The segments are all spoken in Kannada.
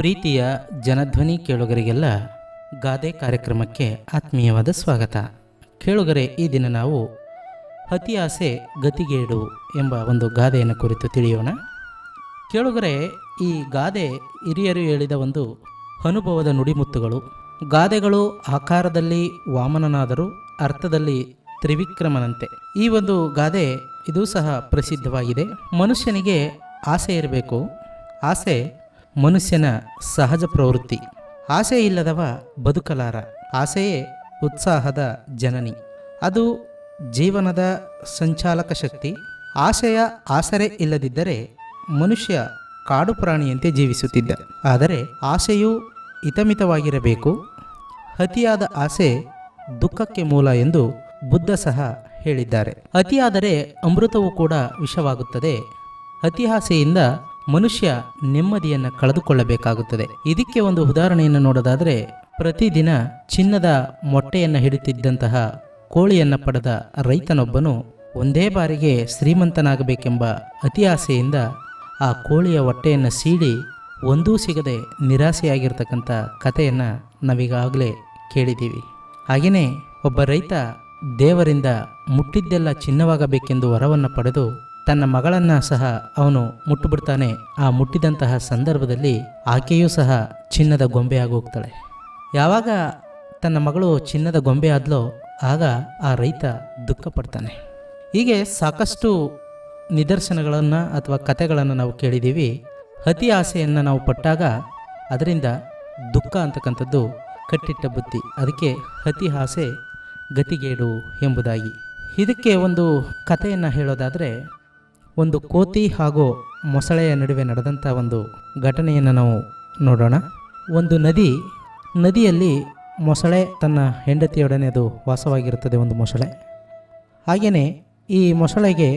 ಪ್ರೀತಿಯ ಜನಧ್ವನಿ ಕೇಳುಗರಿಗೆಲ್ಲ ಗಾದೆ ಕಾರ್ಯಕ್ರಮಕ್ಕೆ ಆತ್ಮೀಯವಾದ ಸ್ವಾಗತ. ಕೇಳುಗರೆ, ಈ ದಿನ ನಾವು ಅತಿ ಆಸೆ ಗತಿಗೇಡು ಎಂಬ ಒಂದು ಗಾದೆಯನ್ನು ಕುರಿತು ತಿಳಿಯೋಣ. ಕೇಳುಗರೆ, ಈ ಗಾದೆ ಹಿರಿಯರು ಹೇಳಿದ ಒಂದು ಅನುಭವದ ನುಡಿಮುತ್ತುಗಳು. ಗಾದೆಗಳು ಆಕಾರದಲ್ಲಿ ವಾಮನನಾದರೂ ಅರ್ಥದಲ್ಲಿ ತ್ರಿವಿಕ್ರಮನಂತೆ. ಈ ಒಂದು ಗಾದೆ ಇದು ಸಹ ಪ್ರಸಿದ್ಧವಾಗಿದೆ. ಮನುಷ್ಯನಿಗೆ ಆಸೆ ಇರಬೇಕು. ಆಸೆ ಮನುಷ್ಯನ ಸಹಜ ಪ್ರವೃತ್ತಿ. ಆಸೆ ಇಲ್ಲದವ ಬದುಕಲಾರ. ಆಸೆಯೇ ಉತ್ಸಾಹದ ಜನನಿ. ಅದು ಜೀವನದ ಸಂಚಾಲಕ ಶಕ್ತಿ. ಆಸೆಯ ಆಸರೆ ಇಲ್ಲದಿದ್ದರೆ ಮನುಷ್ಯ ಕಾಡು ಪ್ರಾಣಿಯಂತೆ ಜೀವಿಸುತ್ತಿದ್ದ. ಆದರೆ ಆಸೆಯು ಹಿತಮಿತವಾಗಿರಬೇಕು. ಅತಿಯಾದ ಆಸೆ ದುಃಖಕ್ಕೆ ಮೂಲ ಎಂದು ಬುದ್ಧ ಸಹ ಹೇಳಿದ್ದಾರೆ. ಅತಿಯಾದರೆ ಅಮೃತವೂ ಕೂಡ ವಿಷವಾಗುತ್ತದೆ. ಅತಿ ಆಸೆಯಿಂದ ಮನುಷ್ಯ ನೆಮ್ಮದಿಯನ್ನು ಕಳೆದುಕೊಳ್ಳಬೇಕಾಗುತ್ತದೆ. ಇದಕ್ಕೆ ಒಂದು ಉದಾಹರಣೆಯನ್ನು ನೋಡೋದಾದರೆ, ಪ್ರತಿದಿನ ಚಿನ್ನದ ಮೊಟ್ಟೆಯನ್ನು ಹಿಡಿತಿದ್ದಂತಹ ಕೋಳಿಯನ್ನು ಪಡೆದ ರೈತನೊಬ್ಬನು ಒಂದೇ ಬಾರಿಗೆ ಶ್ರೀಮಂತನಾಗಬೇಕೆಂಬ ಅತಿ ಆಸೆಯಿಂದ ಆ ಕೋಳಿಯ ಹೊಟ್ಟೆಯನ್ನು ಸೀಳಿ ಒಂದೂ ಸಿಗದೆ ನಿರಾಸೆಯಾಗಿರ್ತಕ್ಕಂಥ ಕಥೆಯನ್ನು ನಾವೀಗಾಗಲೇ ಕೇಳಿದ್ದೀವಿ. ಹಾಗೆಯೇ ಒಬ್ಬ ರೈತ ದೇವರಿಂದ ಮುಟ್ಟಿದ್ದೆಲ್ಲ ಚಿನ್ನವಾಗಬೇಕೆಂದು ವರವನ್ನು ಪಡೆದು ತನ್ನ ಮಗಳನ್ನು ಸಹ ಅವನು ಮುಟ್ಟುಬಿಡ್ತಾನೆ. ಆ ಮುಟ್ಟಿದಂತಹ ಸಂದರ್ಭದಲ್ಲಿ ಆಕೆಯೂ ಸಹ ಚಿನ್ನದ ಗೊಂಬೆ ಹೋಗ್ತಾಳೆ ಯಾವಾಗ ತನ್ನ ಮಗಳು ಚಿನ್ನದ ಗೊಂಬೆ ಆದ್ಲೋ, ಆಗ ಆ ರೈತ ದುಃಖ ಪಡ್ತಾನೆ ಹೀಗೆ ಸಾಕಷ್ಟು ನಿದರ್ಶನಗಳನ್ನು ಅಥವಾ ಕಥೆಗಳನ್ನು ನಾವು ಕೇಳಿದ್ದೀವಿ. ಅತಿ ಆಸೆಯನ್ನು ನಾವು ಪಟ್ಟಾಗ ಅದರಿಂದ ದುಃಖ ಅಂತಕ್ಕಂಥದ್ದು ಕಟ್ಟಿಟ್ಟ ಬುತ್ತಿ ಅದಕ್ಕೆ ಅತಿ ಆಸೆ ಗತಿಗೇಡು ಎಂಬುದಾಗಿ. ಇದಕ್ಕೆ ಒಂದು ಕಥೆಯನ್ನು ಹೇಳೋದಾದರೆ ಒಂದು ಕೋತಿ ಹಾಗೂ ಮೊಸಳೆಯ ನಡುವೆ ನಡೆದಂಥ ಒಂದು ಘಟನೆಯನ್ನು ನಾವು ನೋಡೋಣ. ಒಂದು ನದಿ, ನದಿಯಲ್ಲಿ ಮೊಸಳೆ ತನ್ನ ಹೆಂಡತಿಯೊಡನೆ ಅದು ವಾಸವಾಗಿರುತ್ತದೆ ಒಂದು ಮೊಸಳೆ. ಹಾಗೆಯೇ ಈ ಮೊಸಳೆಗೆ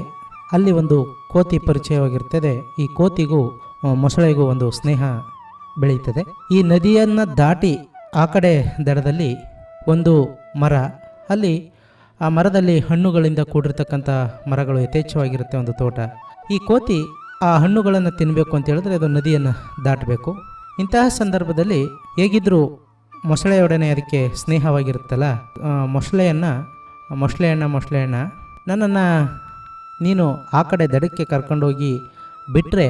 ಅಲ್ಲಿ ಒಂದು ಕೋತಿ ಪರಿಚಯವಾಗಿರ್ತದೆ. ಈ ಕೋತಿಗೂ ಮೊಸಳೆಗೂ ಒಂದು ಸ್ನೇಹ ಬೆಳೆಯುತ್ತದೆ. ಈ ನದಿಯನ್ನು ದಾಟಿ ಆ ಕಡೆ ದಡದಲ್ಲಿ ಒಂದು ಮರ, ಅಲ್ಲಿ ಆ ಮರದಲ್ಲಿ ಹಣ್ಣುಗಳಿಂದ ಕೂಡಿರ್ತಕ್ಕಂಥ ಮರಗಳು ಯಥೇಚ್ಛವಾಗಿರುತ್ತೆ ಒಂದು ತೋಟ. ಈ ಕೋತಿ ಆ ಹಣ್ಣುಗಳನ್ನು ತಿನ್ನಬೇಕು ಅಂತ ಹೇಳಿದ್ರೆ ಅದು ನದಿಯನ್ನು ದಾಟಬೇಕು. ಇಂತಹ ಸಂದರ್ಭದಲ್ಲಿ ಹೇಗಿದ್ದರೂ ಮೊಸಳೆಯೊಡನೆ ಅದಕ್ಕೆ ಸ್ನೇಹವಾಗಿರುತ್ತಲ್ಲ? ಮೊಸಳೆಯನ್ನು, ಮೊಸಳೆಯಣ್ಣ ಮೊಸಳೆಯಣ್ಣ, ನನ್ನನ್ನು ನೀನು ಆ ಕಡೆ ದಡಕ್ಕೆ ಕರ್ಕೊಂಡೋಗಿ ಬಿಟ್ಟರೆ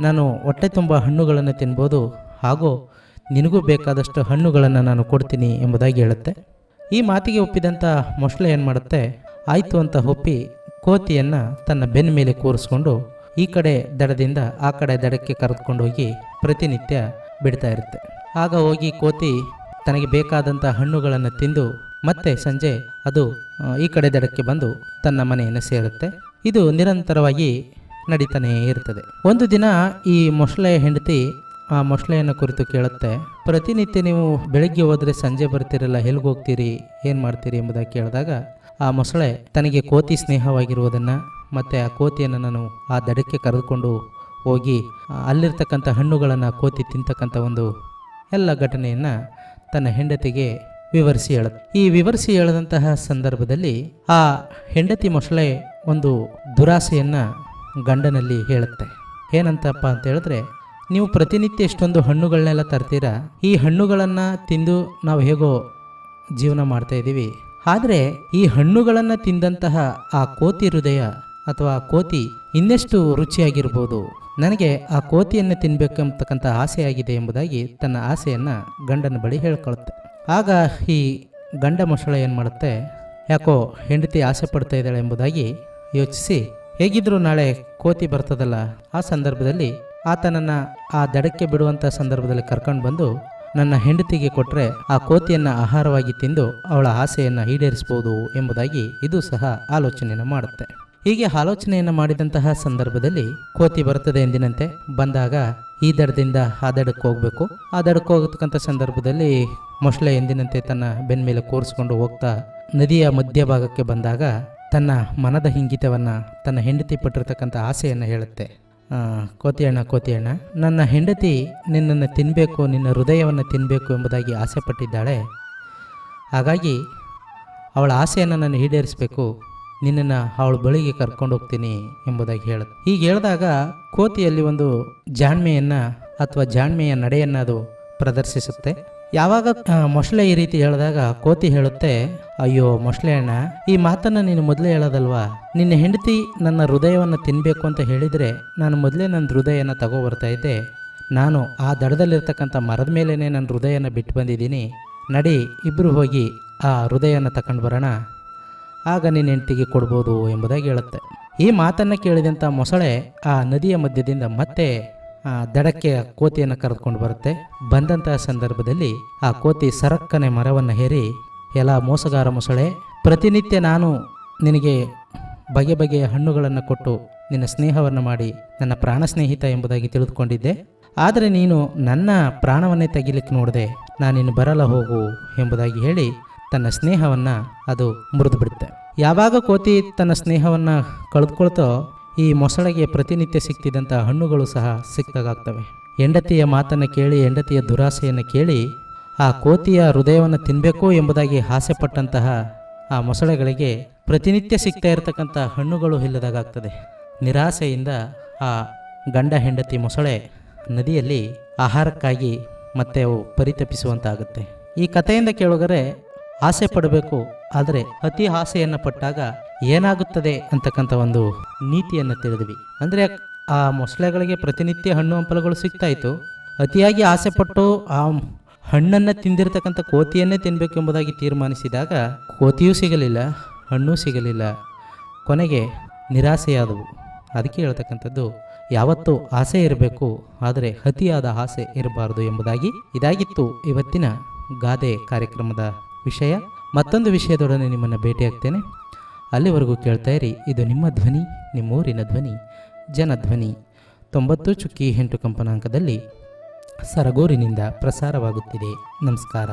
ನಾನು ಹೊಟ್ಟೆ ತುಂಬ ಹಣ್ಣುಗಳನ್ನು ತಿನ್ಬೋದು. ಹಾಗೂ ನಿನಗೂ ಬೇಕಾದಷ್ಟು ಹಣ್ಣುಗಳನ್ನು ನಾನು ಕೊಡ್ತೀನಿ ಎಂಬುದಾಗಿ ಹೇಳುತ್ತೆ. ಈ ಮಾತಿಗೆ ಒಪ್ಪಿದಂಥ ಮೊಸಳೆ ಏನು ಮಾಡುತ್ತೆ? ಆಯಿತು ಅಂತ ಒಪ್ಪಿ ಕೋತಿಯನ್ನು ತನ್ನ ಬೆನ್ನ ಮೇಲೆ ಕೂರಿಸ್ಕೊಂಡು ಈ ಕಡೆ ದಡದಿಂದ ಆ ಕಡೆ ದಡಕ್ಕೆ ಕರೆದುಕೊಂಡೋಗಿ ಪ್ರತಿನಿತ್ಯ ಬಿಡ್ತಾ ಇರುತ್ತೆ. ಆಗ ಹೋಗಿ ಕೋತಿ ತನಗೆ ಬೇಕಾದಂಥ ಹಣ್ಣುಗಳನ್ನು ತಿಂದು ಮತ್ತೆ ಸಂಜೆ ಅದು ಈ ಕಡೆ ದಡಕ್ಕೆ ಬಂದು ತನ್ನ ಮನೆಯನ್ನು ಸೇರುತ್ತೆ. ಇದು ನಿರಂತರವಾಗಿ ನಡೀತಾನೇ ಇರ್ತದೆ. ಒಂದು ದಿನ ಈ ಮೊಸಳೆ ಹೆಂಡತಿ ಆ ಮೊಸಳೆಯನ್ನು ಕುರಿತು ಕೇಳುತ್ತೆ, ಪ್ರತಿನಿತ್ಯ ನೀವು ಬೆಳಗ್ಗೆ ಹೋದರೆ ಸಂಜೆ ಬರ್ತೀರಲ್ಲ, ಎಲ್ಲಿಗೆ ಹೋಗ್ತೀರಿ, ಏನು ಮಾಡ್ತೀರಿ ಎಂಬುದಾಗಿ ಕೇಳಿದಾಗ, ಆ ಮೊಸಳೆ ತನಗೆ ಕೋತಿ ಸ್ನೇಹವಾಗಿರುವುದನ್ನು ಮತ್ತು ಆ ಕೋತಿಯನ್ನು ನಾನು ಆ ದಡಕ್ಕೆ ಕರೆದುಕೊಂಡು ಹೋಗಿ, ಅಲ್ಲಿರ್ತಕ್ಕಂಥ ಹಣ್ಣುಗಳನ್ನು ಕೋತಿ ತಿಂತಕ್ಕಂಥ ಒಂದು ಎಲ್ಲ ಘಟನೆಯನ್ನು ತನ್ನ ಹೆಂಡತಿಗೆ ವಿವರಿಸಿ ಹೇಳುತ್ತೆ. ಈ ವಿವರಿಸಿ ಹೇಳದಂತಹ ಸಂದರ್ಭದಲ್ಲಿ ಆ ಹೆಂಡತಿ ಮೊಸಳೆ ಒಂದು ದುರಾಸೆಯನ್ನು ಗಂಡನಲ್ಲಿ ಹೇಳುತ್ತೆ. ಏನಂತಪ್ಪ ಅಂತ ಹೇಳಿದ್ರೆ ನೀವು ಪ್ರತಿನಿತ್ಯ ಇಷ್ಟೊಂದು ಹಣ್ಣುಗಳನ್ನೆಲ್ಲ ತರ್ತೀರಾ, ಈ ಹಣ್ಣುಗಳನ್ನು ತಿಂದು ನಾವು ಹೇಗೋ ಜೀವನ ಮಾಡ್ತಾ ಇದ್ದೀವಿ. ಆದರೆ ಈ ಹಣ್ಣುಗಳನ್ನು ತಿಂದಂತಹ ಆ ಕೋತಿ ಹೃದಯ ಅಥವಾ ಕೋತಿ ಇನ್ನೆಷ್ಟು ರುಚಿಯಾಗಿರ್ಬೋದು? ನನಗೆ ಆ ಕೋತಿಯನ್ನು ತಿನ್ಬೇಕಂತಕ್ಕಂಥ ಆಸೆ ಆಗಿದೆ ಎಂಬುದಾಗಿ ತನ್ನ ಆಸೆಯನ್ನು ಗಂಡನ ಬಳಿ ಹೇಳ್ಕೊಳುತ್ತೆ. ಆಗ ಈ ಗಂಡ ಮೊಸಳೆ ಏನು ಮಾಡುತ್ತೆ, ಯಾಕೋ ಹೆಂಡತಿ ಆಸೆ ಪಡ್ತಾ ಇದ್ದಾಳೆ ಎಂಬುದಾಗಿ ಯೋಚಿಸಿ, ಹೇಗಿದ್ರು ನಾಳೆ ಕೋತಿ ಬರ್ತದಲ್ಲ, ಆ ಸಂದರ್ಭದಲ್ಲಿ ಆತನನ್ನು ಆ ದಡಕ್ಕೆ ಬಿಡುವಂಥ ಸಂದರ್ಭದಲ್ಲಿ ಕರ್ಕೊಂಡು ಬಂದು ನನ್ನ ಹೆಂಡತಿಗೆ ಕೊಟ್ಟರೆ ಆ ಕೋತಿಯನ್ನು ಆಹಾರವಾಗಿ ತಿಂದು ಅವಳ ಆಸೆಯನ್ನು ಈಡೇರಿಸ್ಬೋದು ಎಂಬುದಾಗಿ ಇದು ಸಹ ಆಲೋಚನೆಯನ್ನು ಮಾಡುತ್ತೆ. ಹೀಗೆ ಆಲೋಚನೆಯನ್ನು ಮಾಡಿದಂತಹ ಸಂದರ್ಭದಲ್ಲಿ ಕೋತಿ ಬರುತ್ತದೆ ಎಂದಿನಂತೆ ಬಂದಾಗ ಈ ದಡದಿಂದ ಆ ದಡಕ್ಕೆ ಹೋಗಬೇಕು. ಆ ದಡಕ್ಕೆ ಹೋಗತಕ್ಕಂಥ ಸಂದರ್ಭದಲ್ಲಿ ಮೊಸಳೆ ಎಂದಿನಂತೆ ತನ್ನ ಬೆನ್ನ ಮೇಲೆ ಕೂರಿಸ್ಕೊಂಡು ಹೋಗ್ತಾ ನದಿಯ ಮಧ್ಯಭಾಗಕ್ಕೆ ಬಂದಾಗ ತನ್ನ ಮನದ ಹಿಂಗಿತವನ್ನು ತನ್ನ ಹೆಂಡತಿ ಪಟ್ಟಿರತಕ್ಕಂಥ ಆಸೆಯನ್ನು ಹೇಳುತ್ತೆ. ಆ, ಕೋತಿಯಣ್ಣ ಕೋತಿಯಣ್ಣ ನನ್ನ ಹೆಂಡತಿ ನಿನ್ನನ್ನು ತಿನ್ನಬೇಕು ನಿನ್ನ ಹೃದಯವನ್ನು ತಿನ್ನಬೇಕು ಎಂಬುದಾಗಿ ಆಸೆ ಪಟ್ಟಿದ್ದಾಳೆ ಹಾಗಾಗಿ ಅವಳ ಆಸೆಯನ್ನು ನಾನು ಈಡೇರಿಸಬೇಕು ನಿನ್ನನ್ನು ಅವಳ ಬಳಿಗೆ ಕರ್ಕೊಂಡು ಹೋಗ್ತೀನಿ ಎಂಬುದಾಗಿ ಹೇಳುತ್ತೆ. ಹೀಗೆ ಹೇಳಿದಾಗ ಕೋತಿಯಲ್ಲಿ ಒಂದು ಜಾಣ್ಮೆಯನ್ನು ಅಥವಾ ಜಾಣ್ಮೆಯ ನಡೆಯನ್ನು ಅದು ಪ್ರದರ್ಶಿಸುತ್ತೆ. ಯಾವಾಗ ಮೊಸಳೆ ಈ ರೀತಿ ಹೇಳಿದಾಗ ಕೋತಿ ಹೇಳುತ್ತೆ, ಅಯ್ಯೋ ಮೊಸಳೆ ಅಣ್ಣ, ಈ ಮಾತನ್ನು ನೀನು ಮೊದಲೇ ಹೇಳೋದಲ್ವಾ? ನಿನ್ನ ಹೆಂಡತಿ ನನ್ನ ಹೃದಯವನ್ನು ತಿನ್ನಬೇಕು ಅಂತ ಹೇಳಿದರೆ ನಾನು ಮೊದಲೇ ನನ್ನ ಹೃದಯನ ತಗೋ ಇದ್ದೆ. ನಾನು ಆ ದಡದಲ್ಲಿರ್ತಕ್ಕಂಥ ಮರದ ಮೇಲೇ ನನ್ನ ಹೃದಯನ ಬಿಟ್ಟು ಬಂದಿದ್ದೀನಿ. ನಡಿ ಇಬ್ಬರು ಹೋಗಿ ಆ ಹೃದಯನ ತಕೊಂಡು ಬರೋಣ. ಆಗ ನಿನ್ನ ಹೆಂಡತಿಗೆ ಕೊಡ್ಬೋದು ಎಂಬುದಾಗಿ ಹೇಳುತ್ತೆ. ಈ ಮಾತನ್ನು ಕೇಳಿದಂಥ ಮೊಸಳೆ ಆ ನದಿಯ ಮಧ್ಯದಿಂದ ಮತ್ತೆ ದಡಕ್ಕೆ ಕೋತಿಯನ್ನು ಕರೆದುಕೊಂಡು ಬರುತ್ತೆ. ಬಂದಂತಹ ಸಂದರ್ಭದಲ್ಲಿ ಆ ಕೋತಿ ಸರಕ್ಕನೆ ಮರವನ್ನು ಹೇರಿ, ಎಲ್ಲ ಮೋಸಗಾರ ಮೊಸಳೆ, ಪ್ರತಿನಿತ್ಯ ನಾನು ನಿನಗೆ ಬಗೆ ಬಗೆಯ ಹಣ್ಣುಗಳನ್ನು ಕೊಟ್ಟು ನಿನ್ನ ಸ್ನೇಹವನ್ನು ಮಾಡಿ, ನನ್ನ ಪ್ರಾಣ ಸ್ನೇಹಿತ ಎಂಬುದಾಗಿ ತಿಳಿದುಕೊಂಡಿದ್ದೆ. ಆದರೆ ನೀನು ನನ್ನ ಪ್ರಾಣವನ್ನೇ ತೆಗಿಲಿಕ್ಕೆ ನೋಡಿದೆ. ನಾನಿನ್ನು ಬರಲ್ಲ ಹೋಗು ಎಂಬುದಾಗಿ ಹೇಳಿ ತನ್ನ ಸ್ನೇಹವನ್ನು ಅದು ಮುರಿದು ಬಿಡುತ್ತೆ. ಯಾವಾಗ ಕೋತಿ ತನ್ನ ಸ್ನೇಹವನ್ನು ಕಳೆದುಕೊಳ್ತೋ ಈ ಮೊಸಳೆಗೆ ಪ್ರತಿನಿತ್ಯ ಸಿಗ್ತಿದ್ದಂಥ ಹಣ್ಣುಗಳು ಸಹ ಸಿಕ್ತಾಗ್ತವೆ ಹೆಂಡತಿಯ ಮಾತನ್ನು ಕೇಳಿ ಹೆಂಡತಿಯ ದುರಾಸೆಯನ್ನು ಕೇಳಿ ಆ ಕೋತಿಯ ಹೃದಯವನ್ನು ತಿನ್ನಬೇಕು ಎಂಬುದಾಗಿ ಆಸೆ ಪಟ್ಟಂತಹ ಆ ಮೊಸಳೆಗಳಿಗೆ ಪ್ರತಿನಿತ್ಯ ಸಿಗ್ತಾ ಇರತಕ್ಕಂಥ ಹಣ್ಣುಗಳು ಇಲ್ಲದಾಗ್ತದೆ ನಿರಾಸೆಯಿಂದ ಆ ಗಂಡ ಹೆಂಡತಿ ಮೊಸಳೆ ನದಿಯಲ್ಲಿ ಆಹಾರಕ್ಕಾಗಿ ಮತ್ತೆ ಅವು ಪರಿತಪಿಸುವಂತಾಗುತ್ತೆ. ಈ ಕಥೆಯಿಂದ ಕೇಳುಗರೆ, ಆಸೆ ಪಡಬೇಕು, ಆದರೆ ಅತಿ ಆಸೆಯನ್ನು ಪಟ್ಟಾಗ ಏನಾಗುತ್ತದೆ ಅಂತಕ್ಕಂಥ ಒಂದು ನೀತಿಯನ್ನು ತಿಳಿದ್ವಿ. ಅಂದರೆ ಆ ಮೊಸಳೆಗಳಿಗೆ ಪ್ರತಿನಿತ್ಯ ಹಣ್ಣು ಹಂಪಲುಗಳು ಸಿಗ್ತಾ ಇತ್ತು. ಅತಿಯಾಗಿ ಆಸೆಪಟ್ಟು ಆ ಹಣ್ಣನ್ನು ತಿಂದಿರತಕ್ಕಂಥ ಕೋತಿಯನ್ನೇ ತಿನ್ನಬೇಕು ಎಂಬುದಾಗಿ ತೀರ್ಮಾನಿಸಿದಾಗ ಕೋತಿಯೂ ಸಿಗಲಿಲ್ಲ, ಹಣ್ಣೂ ಸಿಗಲಿಲ್ಲ. ಕೊನೆಗೆ ನಿರಾಸೆಯಾದವು. ಅದಕ್ಕೆ ಹೇಳ್ತಕ್ಕಂಥದ್ದು, ಯಾವತ್ತೂ ಆಸೆ ಇರಬೇಕು, ಆದರೆ ಅತಿಯಾದ ಆಸೆ ಇರಬಾರದು ಎಂಬುದಾಗಿ ಇದಾಗಿತ್ತು ಇವತ್ತಿನ ಗಾದೆ ಕಾರ್ಯಕ್ರಮದ ವಿಷಯ. ಮತ್ತೊಂದು ವಿಷಯದೊಡನೆ ನಿಮ್ಮನ್ನು ಭೇಟಿಯಾಗ್ತೇನೆ. ಅಲ್ಲಿವರೆಗೂ ಕೇಳ್ತಾ ಇರಿ, ಇದು ನಿಮ್ಮ ಧ್ವನಿ, ನಿಮ್ಮೂರಿನ ಧ್ವನಿ, ಜನಧ್ವನಿ. ತೊಂಬತ್ತು ಚುಕ್ಕಿ ಎಂಟು ಕಂಪನಾಂಕದಲ್ಲಿ ಸರಗೂರಿನಿಂದ ಪ್ರಸಾರವಾಗುತ್ತಿದೆ. ನಮಸ್ಕಾರ.